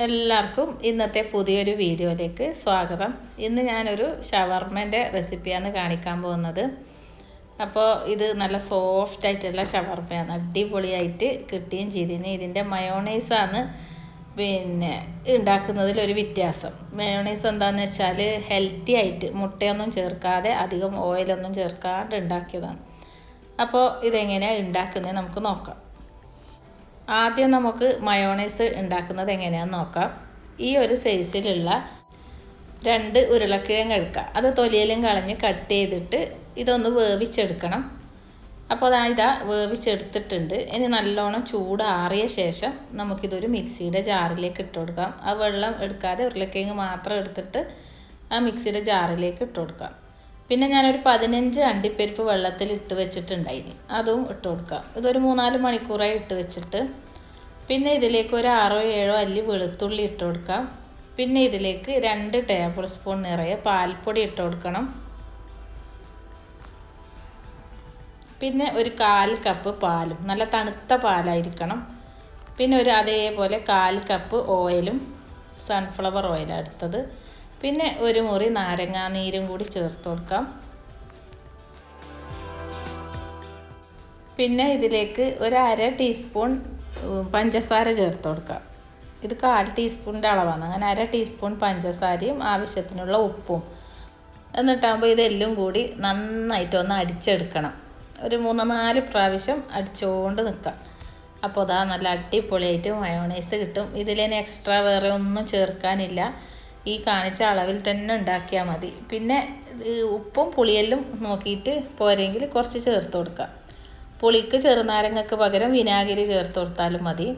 എല്ലാവർക്കും ഇന്നത്തെ പുതിയൊരു വീഡിയോയിലേക്ക് സ്വാഗതം. ഇന്ന് ഞാനൊരു ഷവർമേന്റെ റെസിപ്പിയാണ് കാണിക്കാൻ പോകുന്നത്. അപ്പോൾ ഇത് നല്ല സോഫ്റ്റ് ആയിട്ടുള്ള ഷവർമയാണ് അടിപൊളിയായിട്ട് കിട്ടുകയും ചെയ്തിന് ഇതിന്റെ മയോണൈസാണ് പിന്നെ ഉണ്ടാക്കുന്നതിൽ ഒരു വ്യത്യാസം. മയോണൈസ് എന്താണെന്ന് വെച്ചാൽ ഹെൽത്തി ആയിട്ട് മുട്ടയൊന്നും ചേർക്കാതെ അധികം ഓയിലൊന്നും ചേർക്കാണ്ട് ഉണ്ടാക്കിയതാണ്. അപ്പോൾ ഇതെങ്ങനെയാണ് ഉണ്ടാക്കുന്നത് നമുക്ക് നോക്കാം. ആദ്യം നമുക്ക് മയോണൈസ് ഉണ്ടാക്കുന്നത് എങ്ങനെയാണെന്ന് നോക്കാം. ഈ ഒരു സൈസിലുള്ള രണ്ട് ഉരുളക്കിഴങ്ങ് എടുക്കുക അത് തൊലിയിലും കളഞ്ഞ് കട്ട് ചെയ്തിട്ട് ഇതൊന്ന് വേവിച്ചെടുക്കണം. അപ്പോൾ അതാ ഇതാ വേവിച്ചെടുത്തിട്ടുണ്ട്. ഇനി നല്ലോണം ചൂടാറിയ ശേഷം നമുക്കിതൊരു മിക്സിയുടെ ജാറിലേക്ക് ഇട്ട് കൊടുക്കാം. ആ വെള്ളം എടുക്കാതെ ഉരുളക്കിഴങ്ങ് മാത്രം എടുത്തിട്ട് ആ മിക്സിയുടെ ജാറിലേക്ക് ഇട്ട് കൊടുക്കാം. പിന്നെ ഞാനൊരു പതിനഞ്ച് അണ്ടിപ്പരിപ്പ് വെള്ളത്തിൽ ഇട്ട് വെച്ചിട്ടുണ്ടായിന്. അതും ഇട്ട് കൊടുക്കാം. ഇതൊരു മൂന്നാൽ മണിക്കൂറായി ഇട്ട് വെച്ചിട്ട്. പിന്നെ ഇതിലേക്ക് ഒരു ആറോ ഏഴോ അല്ലി വെളുത്തുള്ളി ഇട്ട് കൊടുക്കാം. പിന്നെ ഇതിലേക്ക് രണ്ട് ടേബിൾ സ്പൂൺ നിറയെ പാൽപ്പൊടി ഇട്ട് കൊടുക്കണം. പിന്നെ ഒരു കാൽ കപ്പ് പാലും. നല്ല തണുത്ത പാലായിരിക്കണം. പിന്നെ ഒരു അതേപോലെ കാൽ കപ്പ് ഓയിലും സൺഫ്ലവർ ഓയിലാണ് എടുത്തത്. പിന്നെ ഒരു മുറി നാരങ്ങാ നീരും കൂടി ചേർത്ത് കൊടുക്കാം. പിന്നെ ഇതിലേക്ക് ഒരു അര ടീസ്പൂൺ പഞ്ചസാര ചേർത്ത് കൊടുക്കാം. ഇത് കാൽ ടീസ്പൂണിന്റെ അളവാണ്. അങ്ങനെ അര ടീസ്പൂൺ പഞ്ചസാരയും ആവശ്യത്തിനുള്ള ഉപ്പും. എന്നിട്ടാകുമ്പോൾ ഇതെല്ലാം കൂടി നന്നായിട്ട് ഒന്ന് അടിച്ചെടുക്കണം. ഒരു മൂന്ന് നാല് പ്രാവശ്യം അടിച്ചുകൊണ്ട് നിൽക്കാം. അപ്പോൾ അതാ നല്ല അടിപൊളിയായിട്ട് മയോണൈസ് കിട്ടും. ഇതിലേന് എക്സ്ട്രാ വേറെ ഒന്നും ചേർക്കാനില്ല. ഈ കാണിച്ച അളവിൽ തന്നെ ഉണ്ടാക്കിയാൽ മതി. പിന്നെ ഉപ്പും പുളിയെല്ലാം നോക്കിയിട്ട് പോരെങ്കിൽ കുറച്ച് ചേർത്ത് കൊടുക്കുക പുളിക്ക് ചെറുനാരങ്ങക്ക് പകരം വിനാഗിരി ചേർത്ത് കൊടുത്താലും മതി.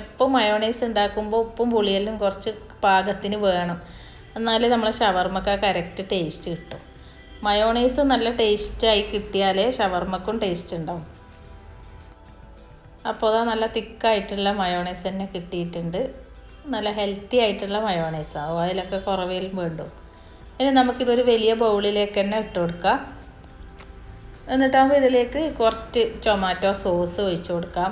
എപ്പോൾ മയോണൈസ് ഉണ്ടാക്കുമ്പോൾ ഉപ്പും പുളിയെല്ലാം കുറച്ച് പാകത്തിന് വേണം. എന്നാലേ നമ്മളെ ഷവർമ്മക്ക് കറക്റ്റ് ടേസ്റ്റ് കിട്ടും. മയോണൈസ് നല്ല ടേസ്റ്റായി കിട്ടിയാലേ ഷവർമ്മക്കും ടേസ്റ്റ് ഉണ്ടാവും. അപ്പോൾ അതാ നല്ല തിക്കായിട്ടുള്ള മയോണൈസ് തന്നെ കിട്ടിയിട്ടുണ്ട്. നല്ല ഹെൽത്തി ആയിട്ടുള്ള മയോണൈസാണ് ഓയിലൊക്കെ കുറവേലും വേണ്ടു. ഇനി നമുക്കിതൊരു വലിയ ബൗളിലേക്ക് തന്നെ ഇട്ട് കൊടുക്കാം. എന്നിട്ടാകുമ്പോൾ ഇതിലേക്ക് കുറച്ച് ടൊമാറ്റോ സോസ് ഒഴിച്ചു കൊടുക്കാം.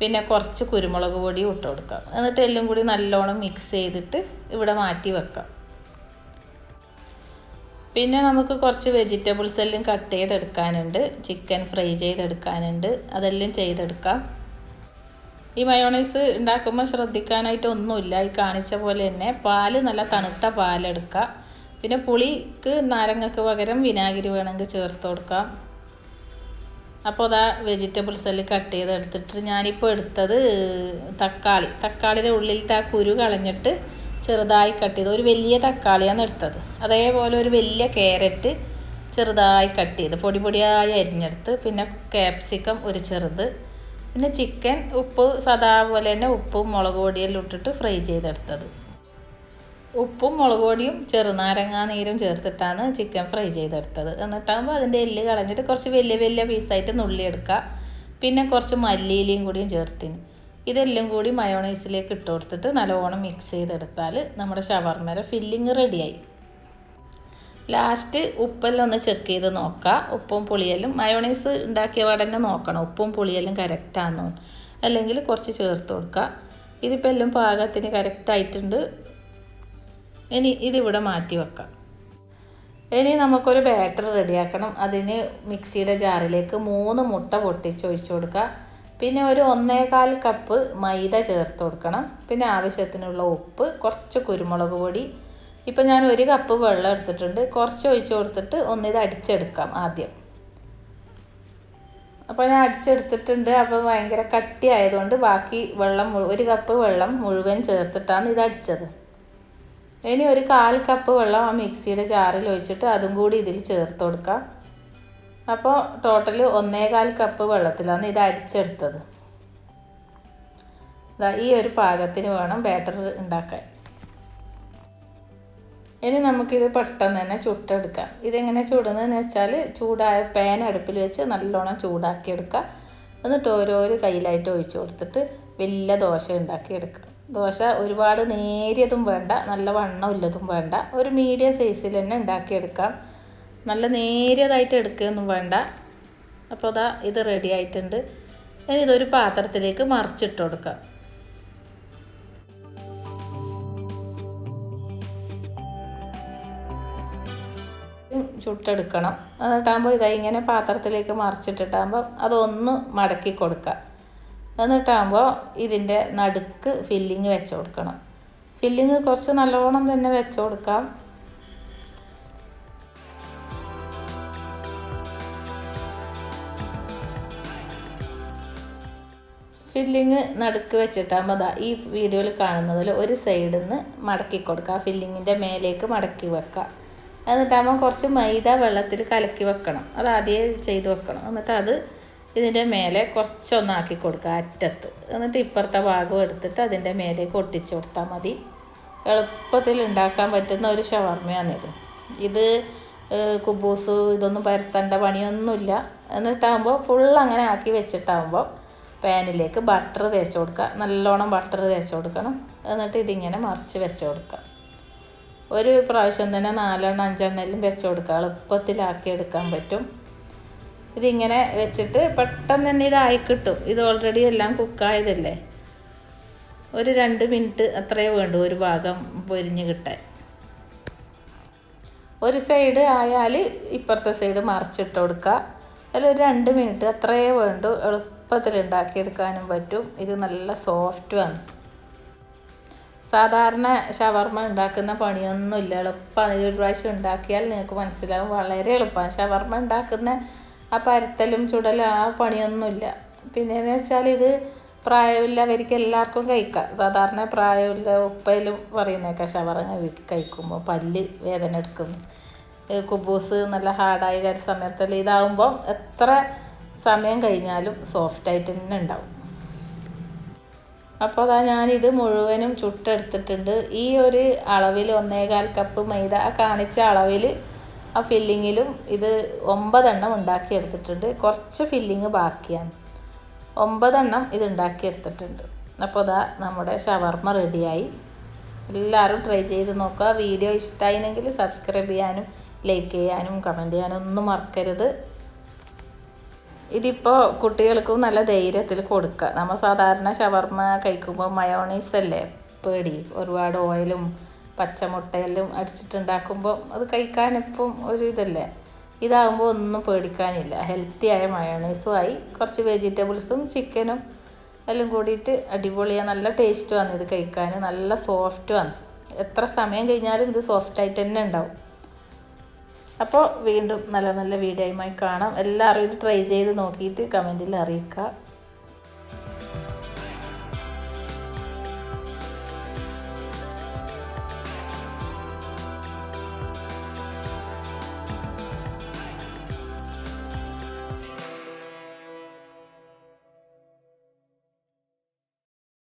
പിന്നെ കുറച്ച് കുരുമുളക് പൊടി ഇട്ട് കൊടുക്കാം. എന്നിട്ട് എല്ലാം കൂടി നല്ലോണം മിക്സ് ചെയ്തിട്ട് ഇവിടെ മാറ്റി വെക്കാം. പിന്നെ നമുക്ക് കുറച്ച് വെജിറ്റബിൾസ് എല്ലാം കട്ട് ചെയ്തെടുക്കാനുണ്ട്. ചിക്കൻ ഫ്രൈ ചെയ്തെടുക്കാനുണ്ട്. അതെല്ലാം ചെയ്തെടുക്കാം. ഈ മയോണൈസ് ഉണ്ടാക്കുമ്പോൾ ശ്രദ്ധിക്കാനായിട്ട് ഒന്നുമില്ല. ഈ കാണിച്ച പോലെ തന്നെ പാൽ നല്ല തണുത്ത പാലെടുക്കുക. പിന്നെ പുളിക്ക് നാരങ്ങക്ക് പകരം വിനാഗിരി വേണമെങ്കിൽ ചേർത്ത് കൊടുക്കാം. അപ്പോൾ അതാ വെജിറ്റബിൾസ് എല്ലാം കട്ട് ചെയ്ത് എടുത്തിട്ട് ഞാനിപ്പോൾ എടുത്തത് തക്കാളി. തക്കാളിയുടെ ഉള്ളിലത്തെ ആ കുരു കളഞ്ഞിട്ട് ചെറുതായി കട്ട് ചെയ്ത്. ഒരു വലിയ തക്കാളിയാണ് എടുത്തത്. അതേപോലെ ഒരു വലിയ ക്യാരറ്റ് ചെറുതായി കട്ട് ചെയ്ത്. പൊടി പൊടിയായി അരിഞ്ഞെടുത്ത്. പിന്നെ ക്യാപ്സിക്കം ഒരു ചെറുത്. പിന്നെ ചിക്കൻ ഉപ്പ് സദാ പോലെ തന്നെ ഉപ്പും മുളക് പൊടിയെല്ലാം ഇട്ടിട്ട് ഫ്രൈ ചെയ്തെടുത്തത്. ഉപ്പും മുളക് പൊടിയും ചെറുനാരങ്ങാ നീരും ചേർത്തിട്ടാണ് ചിക്കൻ ഫ്രൈ ചെയ്തെടുത്തത്. എന്നിട്ടാകുമ്പോൾ അതിന്റെ എല്ല് കളഞ്ഞിട്ട് കുറച്ച് വലിയ വലിയ പീസായിട്ട് നുള്ളിയെടുക്കുക പിന്നെ കുറച്ച് മല്ലിയിലയും കൂടിയും ചേർത്തിന്. ഇതെല്ലാം കൂടി മയോണൈസിലേക്ക് ഇട്ട് കൊടുത്തിട്ട് നല്ലോണം മിക്സ് ചെയ്തെടുത്താൽ നമ്മുടെ ഷവർമ്മയുടെ ഫില്ലിങ് റെഡിയായി. ലാസ്റ്റ് ഉപ്പെല്ലാം ഒന്ന് ചെക്ക് ചെയ്ത് നോക്കാം. ഉപ്പും പുളിയെല്ലാം മയോണൈസ് ഉണ്ടാക്കിയ പാടന്നെ നോക്കണം. ഉപ്പും പുളിയെല്ലാം കറക്റ്റാണെന്ന് അല്ലെങ്കിൽ കുറച്ച് ചേർത്ത് കൊടുക്കുക ഇതിപ്പോൾ എല്ലാം പാകത്തിന് കറക്റ്റായിട്ടുണ്ട് ഇനി ഇതിവിടെ മാറ്റി വെക്കാം. ഇനി നമുക്കൊരു ബാറ്റർ റെഡിയാക്കണം അതിന് മിക്സിയുടെ ജാറിലേക്ക് മൂന്ന് മുട്ട പൊട്ടിച്ച് ഒഴിച്ചു കൊടുക്കുക പിന്നെ ഒരു ഒന്നേകാൽ കപ്പ് മൈദ ചേർത്ത് കൊടുക്കണം. പിന്നെ ആവശ്യത്തിനുള്ള ഉപ്പ് കുറച്ച് കുരുമുളക് പൊടി ഇപ്പം ഞാൻ ഒരു കപ്പ് വെള്ളം എടുത്തിട്ടുണ്ട്. കുറച്ച് ഒഴിച്ച് കൊടുത്തിട്ട് ഒന്നിത് അടിച്ചെടുക്കാം ആദ്യം. അപ്പോൾ ഞാൻ അടിച്ചെടുത്തിട്ടുണ്ട്. അപ്പോൾ ഭയങ്കര കട്ടിയായതുകൊണ്ട് ബാക്കി വെള്ളം ഒരു കപ്പ് വെള്ളം മുഴുവൻ ചേർത്തിട്ടാണ് ഇത് അടിച്ചത്. ഇനി ഒരു കാൽ കപ്പ് വെള്ളം ആ മിക്സിയുടെ ജാറിൽ ഒഴിച്ചിട്ട് അതും കൂടി ഇതിൽ ചേർത്ത് കൊടുക്കാം. അപ്പോൾ ടോട്ടൽ ഒന്നേകാൽ കപ്പ് വെള്ളത്തിലാണ് ഇത് അടിച്ചെടുത്തത്. ഈ ഒരു പാകത്തിന് വേണം ബാറ്റർ ഉണ്ടാക്കാൻ. ഇനി നമുക്കിത് പെട്ടെന്ന് തന്നെ ചുട്ടെടുക്കാം. ഇതെങ്ങനെ ചുടുന്നതെന്ന് വെച്ചാൽ ചൂടായ പാൻ അടുപ്പിൽ വെച്ച് നല്ലോണം ചൂടാക്കിയെടുക്കുക എന്നിട്ട് ഓരോരോ കയ്യിലായിട്ട് ഒഴിച്ചു കൊടുത്തിട്ട് വലിയ ദോശ ഉണ്ടാക്കിയെടുക്കുക ദോശ ഒരുപാട് നേരിയതും വേണ്ട നല്ല വണ്ണമില്ലതും വേണ്ട. ഒരു മീഡിയം സൈസിൽ തന്നെ ഉണ്ടാക്കിയെടുക്കാം. നല്ല നേരിയതായിട്ട് എടുക്കുകയൊന്നും വേണ്ട. അപ്പോൾ അതാ ഇത് റെഡി ആയിട്ടുണ്ട്. ഇനി ഇതൊരു പാത്രത്തിലേക്ക് മറിച്ചിട്ട് കൊടുക്കാം. ചുട്ടെടുക്കണം. എന്നിട്ടാകുമ്പോൾ ഇതാ ഇങ്ങനെ പാത്രത്തിലേക്ക് മറിച്ചിട്ടിട്ടാകുമ്പോൾ അതൊന്ന് മടക്കി കൊടുക്കുക. എന്നിട്ടാകുമ്പോൾ ഇതിന്റെ നടുക്ക് ഫില്ലിങ് വെച്ച് കൊടുക്കണം. ഫില്ലിങ് കുറച്ച് നല്ലോണം തന്നെ വെച്ച് കൊടുക്കാം. ഫില്ലിങ് നടുക്ക് വെച്ചിട്ടാകുമ്പോൾ അതാ ഈ വീഡിയോയിൽ കാണുന്നതിൽ ഒരു സൈഡിൽ നിന്ന് മടക്കി കൊടുക്കുക. ഫില്ലിങ്ങിന്റെ മേലേക്ക് മടക്കി വെക്കുക. എന്നിട്ടാകുമ്പോൾ കുറച്ച് മൈദ വെള്ളത്തിൽ കലക്കി വെക്കണം. അത് ആദ്യം ചെയ്ത് വെക്കണം. എന്നിട്ട് അത് ഇതിന്റെ മേലെ കുറച്ചൊന്നാക്കി കൊടുക്കുക അറ്റത്ത്. എന്നിട്ട് ഇപ്പുറത്തെ ഭാഗം എടുത്തിട്ട് അതിന്റെ മേലേക്ക് ഒട്ടിച്ചു കൊടുത്താൽ മതി. എളുപ്പത്തിൽ ഉണ്ടാക്കാൻ പറ്റുന്ന ഒരു ഷവർമ്മയാണിത് ഇത്. കുബൂസ് ഇതൊന്നും പരത്തേണ്ട പണിയൊന്നുമില്ല. എന്നിട്ടാകുമ്പോൾ ഫുൾ അങ്ങനെ ആക്കി വെച്ചിട്ടാകുമ്പോൾ പാനിലേക്ക് ബട്ടർ തേച്ച് കൊടുക്കുക. നല്ലോണം ബട്ടർ തേച്ച് കൊടുക്കണം. എന്നിട്ട് ഇതിങ്ങനെ മറിച്ച് വെച്ച് കൊടുക്കുക. ഒരു പ്രാവശ്യം തന്നെ നാലെണ്ണം അഞ്ചെണ്ണെല്ലാം വെച്ച് കൊടുക്കുക. എളുപ്പത്തിലാക്കി എടുക്കാൻ പറ്റും. ഇതിങ്ങനെ വെച്ചിട്ട് പെട്ടെന്ന് തന്നെ ഇതായി കിട്ടും. ഇത് ഓൾറെഡി എല്ലാം കുക്കായതല്ലേ ഒരു രണ്ട് മിനിറ്റ് അത്രയേ വേണ്ടൂ ഒരു ഭാഗം പൊരിഞ്ഞ് കിട്ടാൻ. ഒരു സൈഡ് ആയാൽ ഇപ്പുറത്തെ സൈഡ് മറിച്ചിട്ട് കൊടുക്കുക. അതിൽ ഒരു രണ്ട് മിനിറ്റ് അത്രയേ വേണ്ടൂ. എളുപ്പത്തിൽ ഉണ്ടാക്കിയെടുക്കാനും പറ്റും. ഇത് നല്ല സോഫ്റ്റുമാണ് സാധാരണ ഷവർമ്മ ഉണ്ടാക്കുന്ന പണിയൊന്നുമില്ല. എളുപ്പമാണ് ഒരു പ്രാവശ്യം ഉണ്ടാക്കിയാൽ നിങ്ങൾക്ക് മനസ്സിലാവും. വളരെ എളുപ്പമാണ് ഷവർമ്മ ഉണ്ടാക്കുന്ന ആ പരത്തലും ചുടലും ആ പണിയൊന്നുമില്ല. പിന്നെയെന്ന് വെച്ചാൽ ഇത് പ്രായമില്ലവർക്ക് എല്ലാവർക്കും കഴിക്കാം. സാധാരണ പ്രായമില്ല ഉപ്പയിലും പറയുന്നേക്കാം ഷവർമ്മ കഴിക്കുമ്പോൾ പല്ല് വേദന എടുക്കുന്നു കുബൂസ് നല്ല ഹാർഡായി കാര്യ സമയത്തെല്ലാം ഇതാവുമ്പം എത്ര സമയം കഴിഞ്ഞാലും സോഫ്റ്റായിട്ട് തന്നെ ഉണ്ടാവും. അപ്പോൾ അതാ ഞാനിത് മുഴുവനും ചുട്ടെടുത്തിട്ടുണ്ട്. ഈ ഒരു അളവിൽ ഒന്നേകാൽ കപ്പ് മൈദ ആ കാണിച്ച അളവിൽ ആ ഫില്ലിങ്ങിലും ഇത് ഒമ്പതെണ്ണം ഉണ്ടാക്കിയെടുത്തിട്ടുണ്ട്. കുറച്ച് ഫില്ലിങ് ബാക്കിയാണ്. ഒമ്പതെണ്ണം ഇത് ഉണ്ടാക്കിയെടുത്തിട്ടുണ്ട്. അപ്പോൾ ഇതാ നമ്മുടെ ഷവർമ്മ റെഡിയായി. എല്ലാവരും ട്രൈ ചെയ്ത് നോക്കുക. വീഡിയോ ഇഷ്ടമായിരുന്നെങ്കിൽ സബ്സ്ക്രൈബ് ചെയ്യാനും ലൈക്ക് ചെയ്യാനും കമന്റ് ചെയ്യാനും ഒന്നും മറക്കരുത്. ഇതിപ്പോൾ കുട്ടികൾക്കും നല്ല ധൈര്യത്തിൽ കൊടുക്കുക നമ്മൾ സാധാരണ ഷവർമ്മ കഴിക്കുമ്പോൾ മയോണീസ് അല്ലേ? പേടി. ഒരുപാട് ഓയിലും പച്ചമുട്ടയിലും അടിച്ചിട്ടുണ്ടാക്കുമ്പോൾ അത് കഴിക്കാനിപ്പം ഒരു ഇതല്ലേ? ഇതാകുമ്പോൾ ഒന്നും പേടിക്കാനില്ല. ഹെൽത്തിയായ മയോണൈസും ആയി. കുറച്ച് വെജിറ്റബിൾസും ചിക്കനും എല്ലാം കൂടിയിട്ട് അടിപൊളിയാണ് നല്ല ടേസ്റ്റ് വന്നു ഇത് കഴിക്കാൻ നല്ല സോഫ്റ്റ് വന്നു. എത്ര സമയം കഴിഞ്ഞാലും ഇത് സോഫ്റ്റായിട്ട് തന്നെ ഉണ്ടാവും. അപ്പോൾ വീണ്ടും നല്ല നല്ല വീഡിയോയുമായി കാണാം. എല്ലാവരും ഇത് ട്രൈ ചെയ്ത് നോക്കിയിട്ട് കമന്റിൽ അറിയിക്കുക.